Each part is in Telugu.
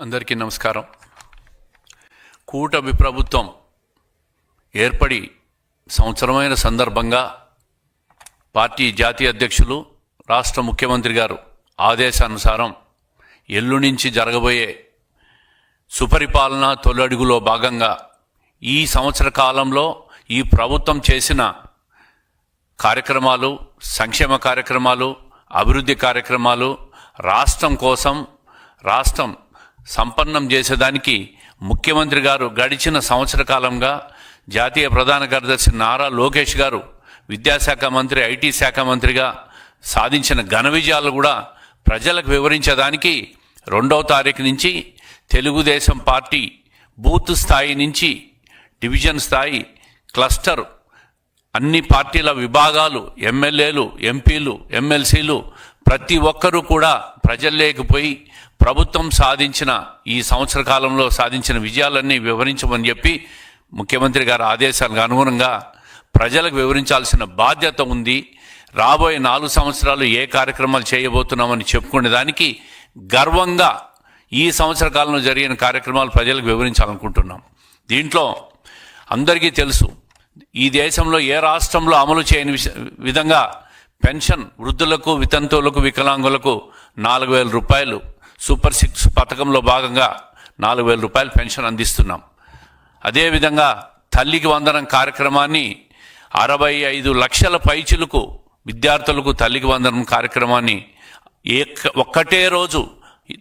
అందరికీ నమస్కారం. కూటమి ప్రభుత్వం ఏర్పడి సంవత్సరమైన సందర్భంగా పార్టీ జాతీయ అధ్యక్షులు రాష్ట్ర ముఖ్యమంత్రి గారు ఆదేశానుసారం ఎల్లు నుంచి జరగబోయే సుపరిపాలన తొలడుగులో భాగంగా ఈ సంవత్సర కాలంలో ఈ ప్రభుత్వం చేసిన కార్యక్రమాలు సంక్షేమ కార్యక్రమాలు అభివృద్ధి కార్యక్రమాలు రాష్ట్రం కోసం రాష్ట్రం సంపన్నం చేసేదానికి ముఖ్యమంత్రి గారు గడిచిన సంవత్సర కాలంగా జాతీయ ప్రధాన కార్యదర్శి నారా లోకేష్ గారు విద్యాశాఖ మంత్రి ఐటీ శాఖ మంత్రిగా సాధించిన ఘన విజయాలు కూడా ప్రజలకు వివరించడానికి రెండవ తారీఖు నుంచి తెలుగుదేశం పార్టీ బూత్ స్థాయి నుంచి డివిజన్ స్థాయి క్లస్టర్ అన్ని పార్టీల విభాగాలు ఎమ్మెల్యేలు ఎంపీలు ఎమ్మెల్సీలు ప్రతి ఒక్కరూ కూడా ప్రజల్లోకి పోయి ప్రభుత్వం సాధించిన ఈ సంవత్సర కాలంలో సాధించిన విజయాలన్నీ వివరించమని చెప్పి ముఖ్యమంత్రి గారి ఆదేశాలకు అనుగుణంగా ప్రజలకు వివరించాల్సిన బాధ్యత ఉంది. రాబోయే నాలుగు సంవత్సరాలు ఏ కార్యక్రమాలు చేయబోతున్నామని చెప్పుకునే దానికి గర్వంగా ఈ సంవత్సర కాలంలో జరిగిన కార్యక్రమాలు ప్రజలకు వివరించాలనుకుంటున్నాం. దీంట్లో అందరికీ తెలుసు ఈ దేశంలో ఏ రాష్ట్రంలో అమలు చేయని విధంగా పెన్షన్ వృద్ధులకు వితంతువులకు వికలాంగులకు నాలుగు వేల రూపాయలు సూపర్ సిక్స్ పథకంలో భాగంగా నాలుగు వేల రూపాయలు పెన్షన్ అందిస్తున్నాం. అదేవిధంగా తల్లికి వందనం కార్యక్రమాన్ని అరవై ఐదు లక్షల పైచులకు విద్యార్థులకు తల్లికి వందనం కార్యక్రమాన్ని ఏ ఒక్కటే రోజు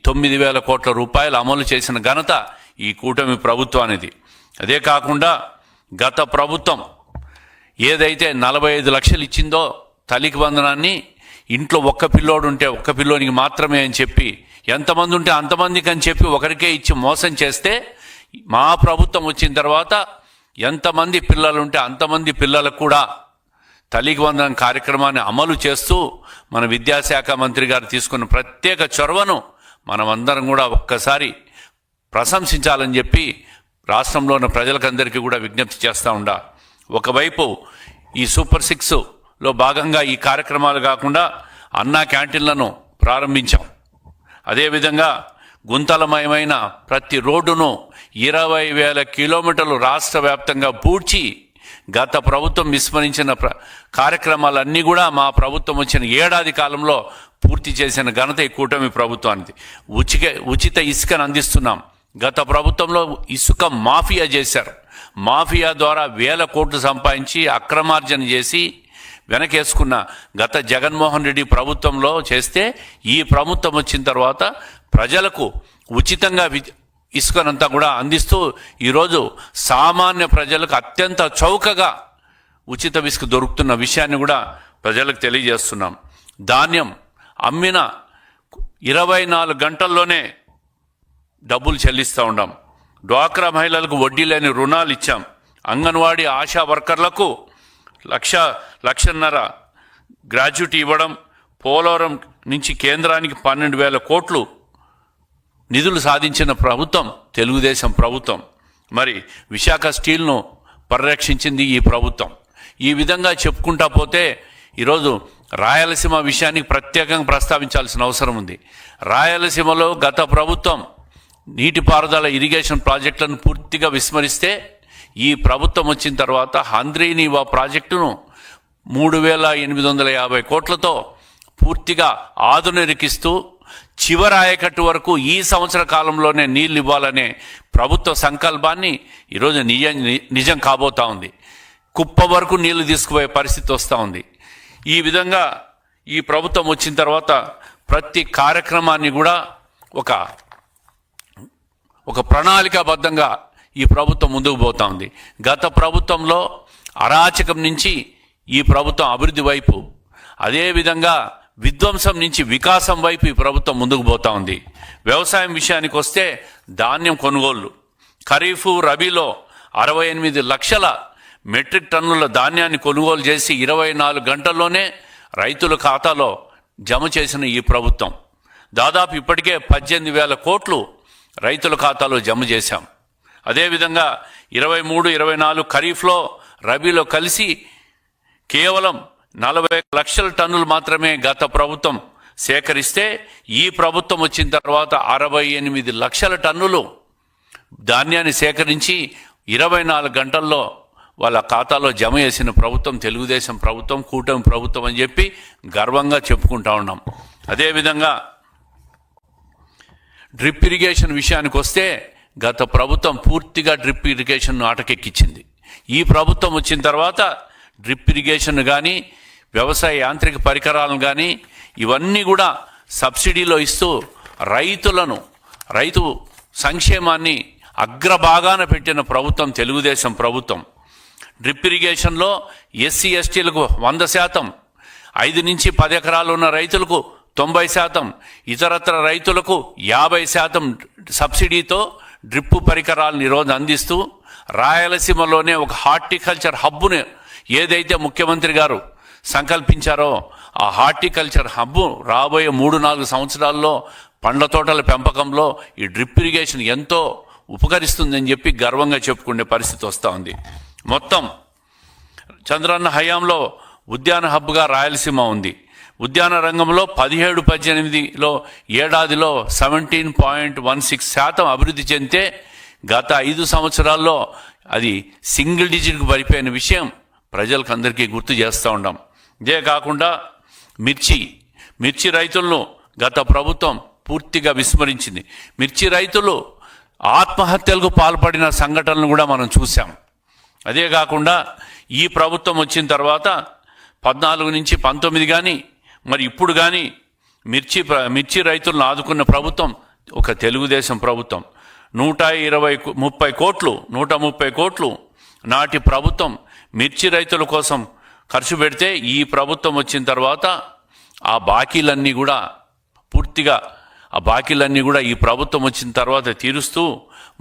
తొమ్మిది వేల కోట్ల రూపాయలు అమలు చేసిన ఘనత ఈ కూటమి ప్రభుత్వానిది. అదే కాకుండా గత ప్రభుత్వం ఏదైతే నలభై ఐదు లక్షలు ఇచ్చిందో తల్లికి వందనాన్ని ఇంట్లో ఒక్క పిల్లోడు ఉంటే ఒక్క పిల్లోనికి మాత్రమే అని చెప్పి ఎంతమంది ఉంటే అంతమందికి అని చెప్పి ఒకరికే ఇచ్చి మోసం చేస్తే మా ప్రభుత్వం వచ్చిన తర్వాత ఎంతమంది పిల్లలు ఉంటే అంతమంది పిల్లలకు కూడా తల్లికి వందనం కార్యక్రమాన్ని అమలు చేస్తూ మన విద్యాశాఖ మంత్రి గారు తీసుకున్న ప్రత్యేక చొరవను మనమందరం కూడా ఒక్కసారి ప్రశంసించాలని చెప్పి రాష్ట్రంలో ఉన్న ప్రజలకందరికీ కూడా విజ్ఞప్తి చేస్తూ ఉండా. ఒకవైపు ఈ సూపర్ సిక్స్లో భాగంగా ఈ కార్యక్రమాలు కాకుండా అన్నా క్యాంటీన్లను ప్రారంభించాం. అదేవిధంగా గుంతలమయమైన ప్రతి రోడ్డును ఇరవై వేల కిలోమీటర్లు రాష్ట్ర వ్యాప్తంగా పూడ్చి గత ప్రభుత్వం విస్మరించిన ప్ర కార్యక్రమాలన్నీ కూడా మా ప్రభుత్వం వచ్చిన ఏడాది కాలంలో పూర్తి చేసిన ఘనత ఈ కూటమి ప్రభుత్వానికి ఉచిక ఉచిత ఇసుకను అందిస్తున్నాం. గత ప్రభుత్వంలో ఇసుక మాఫియా చేశారు. మాఫియా ద్వారా వేల కోట్లు సంపాదించి అక్రమార్జన చేసి వెనకేసుకున్న గత జగన్మోహన్ రెడ్డి ప్రభుత్వంలో చేస్తే ఈ ప్రభుత్వం వచ్చిన తర్వాత ప్రజలకు ఉచితంగా వి- ఇసుకనంతా కూడా అందిస్తూ ఈరోజు సామాన్య ప్రజలకు అత్యంత చౌకగా ఉచిత ఇసుక దొరుకుతున్న విషయాన్ని కూడా ప్రజలకు తెలియజేస్తున్నాం. ధాన్యం అమ్మిన ఇరవై నాలుగు గంటల్లోనే డబ్బులు చెల్లిస్తూ ఉన్నాం డ్వాక్రా మహిళలకు వడ్డీ లేని రుణాలు ఇచ్చాం. అంగన్వాడీ ఆశా వర్కర్లకు లక్ష లక్షన్నర గ్రాడ్యుటీ ఇవ్వడం పోలవరం నుంచి కేంద్రానికి పన్నెండు వేల కోట్లు నిధులు సాధించిన ప్రభుత్వం తెలుగుదేశం ప్రభుత్వం. మరి విశాఖ స్టీల్ను పరిరక్షించింది ఈ ప్రభుత్వం. ఈ విధంగా చెప్పుకుంటా పోతే ఈరోజు రాయలసీమ విషయానికి ప్రత్యేకంగా ప్రస్తావించాల్సిన అవసరం ఉంది. రాయలసీమలో గత ప్రభుత్వం నీటిపారుదల ఇరిగేషన్ ప్రాజెక్టులను పూర్తిగా విస్మరిస్తే ఈ ప్రభుత్వం వచ్చిన తర్వాత హంద్రీనీవా ప్రాజెక్టును మూడు వేల ఎనిమిది వందల యాభై కోట్లతో పూర్తిగా ఆధునికిస్తూ చివరి ఆయకట్టు వరకు ఈ సంవత్సర కాలంలోనే నీళ్ళు ఇవ్వాలనే ప్రభుత్వ సంకల్పాన్ని ఈరోజు నిజం నిజం కాబోతా ఉంది. కుప్ప వరకు నీళ్ళు తీసుకుపోయే పరిస్థితి వస్తూ ఉంది. ఈ విధంగా ఈ ప్రభుత్వం వచ్చిన తర్వాత ప్రతి కార్యక్రమాన్ని కూడా ఒక ఒక ప్రణాళికాబద్ధంగా ఈ ప్రభుత్వం ముందుకు పోతా ఉంది గత ప్రభుత్వంలో అరాచకం నుంచి ఈ ప్రభుత్వం అభివృద్ధి వైపు అదేవిధంగా విధ్వంసం నుంచి వికాసం వైపు ఈ ప్రభుత్వం ముందుకు పోతా ఉంది వ్యవసాయం విషయానికి వస్తే ధాన్యం కొనుగోళ్ళు. ఖరీఫ్ రబీలో అరవై ఎనిమిది లక్షల మెట్రిక్ టన్నుల ధాన్యాన్ని కొనుగోలు చేసి ఇరవై నాలుగు గంటల్లోనే రైతుల ఖాతాలో జమ చేసిన ఈ ప్రభుత్వం. దాదాపు ఇప్పటికే పద్దెనిమిది వేల కోట్లు రైతుల ఖాతాలో జమ చేశాం. అదేవిధంగా ఇరవై మూడు ఇరవై నాలుగు ఖరీఫ్లో రబీలో కలిసి కేవలం నలభై లక్షల టన్నులు మాత్రమే గత ప్రభుత్వం సేకరిస్తే ఈ ప్రభుత్వం వచ్చిన తర్వాత అరవై ఎనిమిది లక్షల టన్నులు ధాన్యాన్ని సేకరించి ఇరవై నాలుగు గంటల్లో వాళ్ళ ఖాతాలో జమ చేసిన ప్రభుత్వం తెలుగుదేశం ప్రభుత్వం కూటమి ప్రభుత్వం అని చెప్పి గర్వంగా చెప్పుకుంటా ఉన్నాం. అదేవిధంగా డ్రిప్ ఇరిగేషన్ విషయానికి వస్తే గత ప్రభుత్వం పూర్తిగా డ్రిప్ ఇరిగేషన్ ఆటకెక్కించింది ఈ ప్రభుత్వం వచ్చిన తర్వాత డ్రిప్ ఇరిగేషన్ కానీ వ్యవసాయ యాంత్రిక పరికరాలను కానీ ఇవన్నీ కూడా సబ్సిడీలో ఇస్తూ రైతులను రైతు సంక్షేమాన్ని అగ్రభాగాన పెట్టిన ప్రభుత్వం తెలుగుదేశం ప్రభుత్వం. డ్రిప్ ఇరిగేషన్లో ఎస్సీ ఎస్టీలకు వంద శాతం ఐదు నుంచి పది ఎకరాలు ఉన్న రైతులకు తొంభై శాతం ఇతరత్ర రైతులకు యాభై శాతం సబ్సిడీతో డ్రిప్పు పరికరాలను ఈరోజు అందిస్తూ రాయలసీమలోనే ఒక హార్టికల్చర్ హబ్బును ఏదైతే ముఖ్యమంత్రి గారు సంకల్పించారో ఆ హార్టికల్చర్ హబ్బు రాబోయే మూడు నాలుగు సంవత్సరాల్లో పండ్ల తోటల పెంపకంలో ఈ డ్రిప్ ఇరిగేషన్ ఎంతో ఉపకరిస్తుందని చెప్పి గర్వంగా చెప్పుకునే పరిస్థితి వస్తూ ఉంది. మొత్తం చంద్రన్న హయాంలో ఉద్యాన హబ్గా రాయలసీమ ఉంది. ఉద్యాన రంగంలో పదిహేడు పద్దెనిమిదిలో ఏడాదిలో సెవెంటీన్ పాయింట్ వన్ సిక్స్ శాతం అభివృద్ధి చెందితే గత ఐదు సంవత్సరాల్లో అది సింగిల్ డిజిట్కు పడిపోయిన విషయం ప్రజలకు అందరికీ గుర్తు చేస్తూ ఉన్నాం ఇదే కాకుండా మిర్చి మిర్చి రైతులను గత ప్రభుత్వం పూర్తిగా విస్మరించింది. మిర్చి రైతులు ఆత్మహత్యలకు పాల్పడిన సంఘటనలు కూడా మనం చూసాం అదే కాకుండా ఈ ప్రభుత్వం వచ్చిన తర్వాత పద్నాలుగు నుంచి పంతొమ్మిది కానీ మరి ఇప్పుడు కానీ మిర్చి మిర్చి రైతులను ఆదుకున్న ప్రభుత్వం ఒక తెలుగుదేశం ప్రభుత్వం నూట ఇరవై ముప్పై కోట్లు నూట ముప్పై కోట్లు నాటి ప్రభుత్వం మిర్చి రైతుల కోసం ఖర్చు పెడితే ఈ ప్రభుత్వం వచ్చిన తర్వాత ఆ బాకీలన్నీ కూడా పూర్తిగా ఆ బాకీలన్నీ కూడా ఈ ప్రభుత్వం వచ్చిన తర్వాత తీరుస్తూ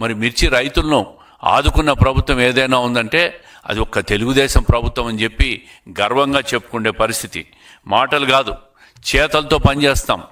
మరి మిర్చి రైతులను ఆదుకున్న ప్రభుత్వం ఏదైనా ఉందంటే అది ఒక్క తెలుగుదేశం ప్రభుత్వం అని చెప్పి గర్వంగా చెప్పుకునే పరిస్థితి. మాటలు కాదు చేతలతో పనిచేస్తాం.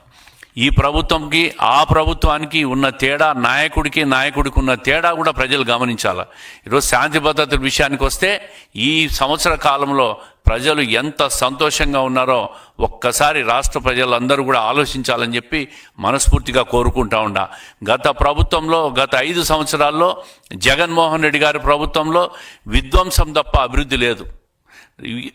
ఈ ప్రభుత్వంకి ఆ ప్రభుత్వానికి ఉన్న తేడా నాయకుడికి నాయకుడికి ఉన్న తేడా కూడా ప్రజలు గమనించాలి. ఈరోజు శాంతి భద్రతల విషయానికి వస్తే ఈ సంవత్సర కాలంలో ప్రజలు ఎంత సంతోషంగా ఉన్నారో ఒక్కసారి రాష్ట్ర ప్రజలందరూ కూడా ఆలోచించాలని చెప్పి మనస్ఫూర్తిగా కోరుకుంటా ఉండా. గత ప్రభుత్వంలో గత ఐదు సంవత్సరాల్లో జగన్మోహన్ రెడ్డి గారి ప్రభుత్వంలో విధ్వంసం తప్ప అభివృద్ధి లేదు.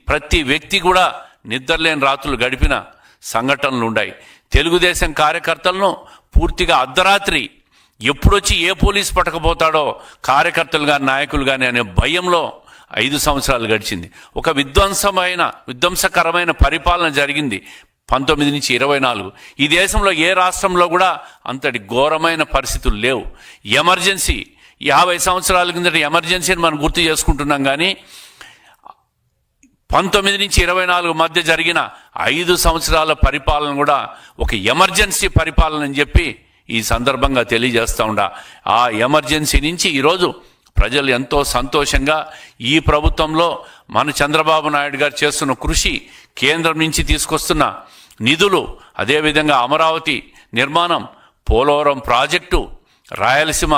ప్రతి వ్యక్తి కూడా నిద్రలేని రాత్రులు గడిపిన సంఘటనలు ఉన్నాయి తెలుగుదేశం కార్యకర్తలను పూర్తిగా అర్ధరాత్రి ఎప్పుడొచ్చి ఏ పోలీస్ పట్టకపోతాడో కార్యకర్తలు కానీ నాయకులు కానీ అనే భయంలో ఐదు సంవత్సరాలు గడిచింది. ఒక విధ్వంసమైన విధ్వంసకరమైన పరిపాలన జరిగింది పంతొమ్మిది నుంచి ఇరవై నాలుగు. ఈ దేశంలో ఏ రాష్ట్రంలో కూడా అంతటి ఘోరమైన పరిస్థితులు లేవు. ఎమర్జెన్సీ యాభై సంవత్సరాల కిందట ఎమర్జెన్సీని మనం గుర్తు చేసుకుంటున్నాం కానీ పంతొమ్మిది నుంచి ఇరవై నాలుగు మధ్య జరిగిన ఐదు సంవత్సరాల పరిపాలన కూడా ఒక ఎమర్జెన్సీ పరిపాలన అని చెప్పి ఈ సందర్భంగా తెలియజేస్తూ ఉండ. ఆ ఎమర్జెన్సీ నుంచి ఈరోజు ప్రజలు ఎంతో సంతోషంగా ఈ ప్రభుత్వంలో మన చంద్రబాబు నాయుడు గారు చేస్తున్న కృషి కేంద్రం నుంచి తీసుకొస్తున్న నిధులు అదేవిధంగా అమరావతి నిర్మాణం పోలవరం ప్రాజెక్టు రాయలసీమ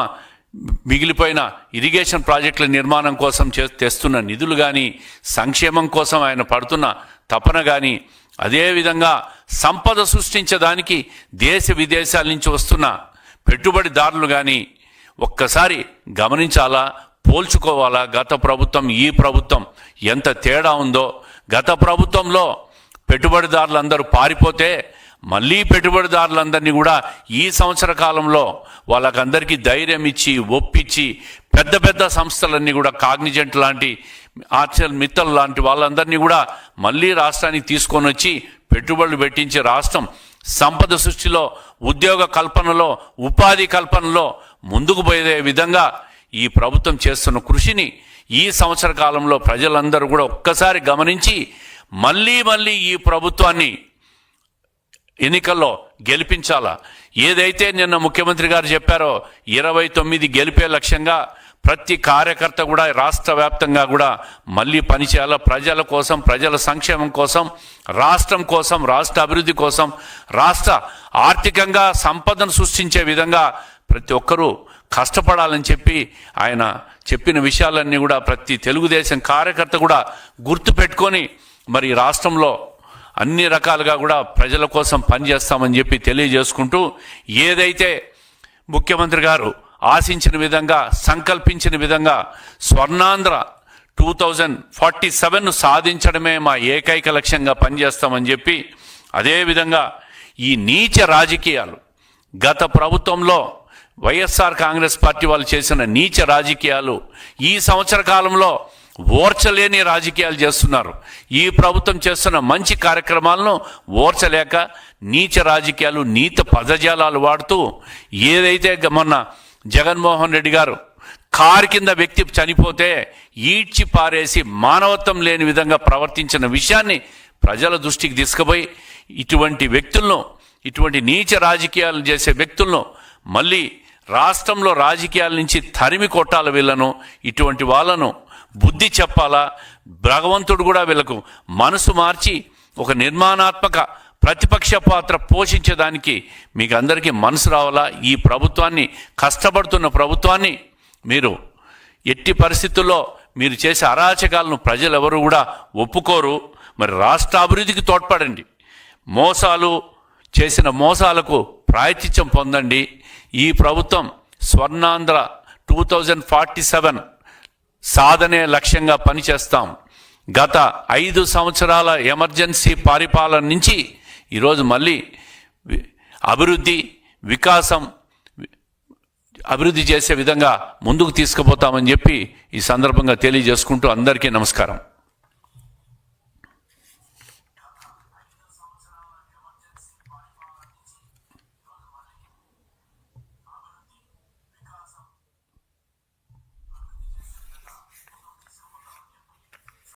మిగిలిపోయిన ఇరిగేషన్ ప్రాజెక్టుల నిర్మాణం కోసం చే తెస్తున్న నిధులు కానీ సంక్షేమం కోసం ఆయన పడుతున్న తపన కానీ అదేవిధంగా సంపద సృష్టించడానికి దేశ విదేశాల నుంచి వస్తున్న పెట్టుబడిదారులు కానీ ఒక్కసారి గమనించాలా పోల్చుకోవాలా గత ప్రభుత్వం ఈ ప్రభుత్వం ఎంత తేడా ఉందో గత ప్రభుత్వంలో పెట్టుబడిదారులందరూ పారిపోతే మళ్ళీ పెట్టుబడిదారులందరినీ కూడా ఈ సంవత్సర కాలంలో వాళ్ళకందరికీ ధైర్యం ఇచ్చి ఒప్పించి పెద్ద పెద్ద సంస్థలన్నీ కూడా కాగ్నిజెంట్ లాంటి ఆర్చల్ మిత్తల్ లాంటి వాళ్ళందరినీ కూడా మళ్ళీ రాష్ట్రానికి తీసుకొని వచ్చి పెట్టుబడులు పెట్టించి రాష్ట్రం సంపద సృష్టిలో ఉద్యోగ కల్పనలో ఉపాధి కల్పనలో ముందుకు పోయే విధంగా ఈ ప్రభుత్వం చేస్తున్న కృషిని ఈ సంవత్సర కాలంలో ప్రజలందరూ కూడా ఒక్కసారి గమనించి మళ్ళీ మళ్ళీ ఈ ప్రభుత్వాన్ని ఎన్నికల్లో గెలిపించాలా? ఏదైతే నిన్న ముఖ్యమంత్రి గారు చెప్పారో ఇరవై తొమ్మిది గెలిపే లక్ష్యంగా ప్రతి కార్యకర్త కూడా రాష్ట్ర వ్యాప్తంగా కూడా మళ్ళీ పనిచేయాలా? ప్రజల కోసం ప్రజల సంక్షేమం కోసం రాష్ట్రం కోసం రాష్ట్ర అభివృద్ధి కోసం రాష్ట్ర ఆర్థికంగా సంపదను సృష్టించే విధంగా ప్రతి ఒక్కరూ కష్టపడాలని చెప్పి ఆయన చెప్పిన విషయాలన్నీ కూడా ప్రతి తెలుగుదేశం కార్యకర్త కూడా గుర్తు పెట్టుకొని మరి రాష్ట్రంలో అన్ని రకాలుగా కూడా ప్రజల కోసం పనిచేస్తామని చెప్పి తెలియజేసుకుంటూ ఏదైతే ముఖ్యమంత్రి గారు ఆశించిన విధంగా సంకల్పించిన విధంగా Swarnandhra two thousand forty seven సాధించడమే మా ఏకైక లక్ష్యంగా పనిచేస్తామని చెప్పి అదేవిధంగా ఈ నీచ రాజకీయాలు గత ప్రభుత్వంలో వైఎస్ఆర్ కాంగ్రెస్ పార్టీ వాళ్ళు చేసిన నీచ రాజకీయాలు ఈ సంవత్సర కాలంలో ఓర్చలేని రాజకీయాలు చేస్తున్నారు. ఈ ప్రభుత్వం చేస్తున్న మంచి కార్యక్రమాలను ఓర్చలేక నీచ రాజకీయాలు నీత పదజాలాలు వాడుతూ ఏదైతే మొన్న జగన్మోహన్ రెడ్డి గారు కారు కింద వ్యక్తి చనిపోతే ఈడ్చి పారేసి మానవత్వం లేని విధంగా ప్రవర్తించిన విషయాన్ని ప్రజల దృష్టికి తీసుకుపోయి ఇటువంటి వ్యక్తులను ఇటువంటి నీచ రాజకీయాలు చేసే వ్యక్తులను మళ్ళీ రాష్ట్రంలో రాజకీయాల నుంచి తరిమి కొట్టాల వీళ్ళను ఇటువంటి వాళ్ళను బుద్ధి చెప్పాలా? భగవంతుడు కూడా వీళ్ళకు మనసు మార్చి ఒక నిర్మాణాత్మక ప్రతిపక్ష పాత్ర పోషించడానికి మీకు అందరికీ మనసు రావాలా? ఈ ప్రభుత్వాన్ని కష్టపడుతున్న ప్రభుత్వాన్ని మీరు ఎట్టి పరిస్థితుల్లో మీరు చేసే అరాచకాలను ప్రజలు ఎవరు కూడా ఒప్పుకోరు. మరి రాష్ట్ర అభివృద్ధికి తోడ్పడండి. మోసాలు చేసిన మోసాలకు ప్రాయచిత్యం పొందండి. ఈ ప్రభుత్వం Swarnandhra two thousand forty seven సాధనే లక్ష్యంగా పనిచేస్తాం. గత ఐదు సంవత్సరాల ఎమర్జెన్సీ పరిపాలన నుంచి ఈరోజు మళ్ళీ అభివృద్ధి వికాసం అభివృద్ధి చేసే విధంగా ముందుకు తీసుకుపోతామని చెప్పి ఈ సందర్భంగా తెలియజేసుకుంటూ అందరికీ నమస్కారం.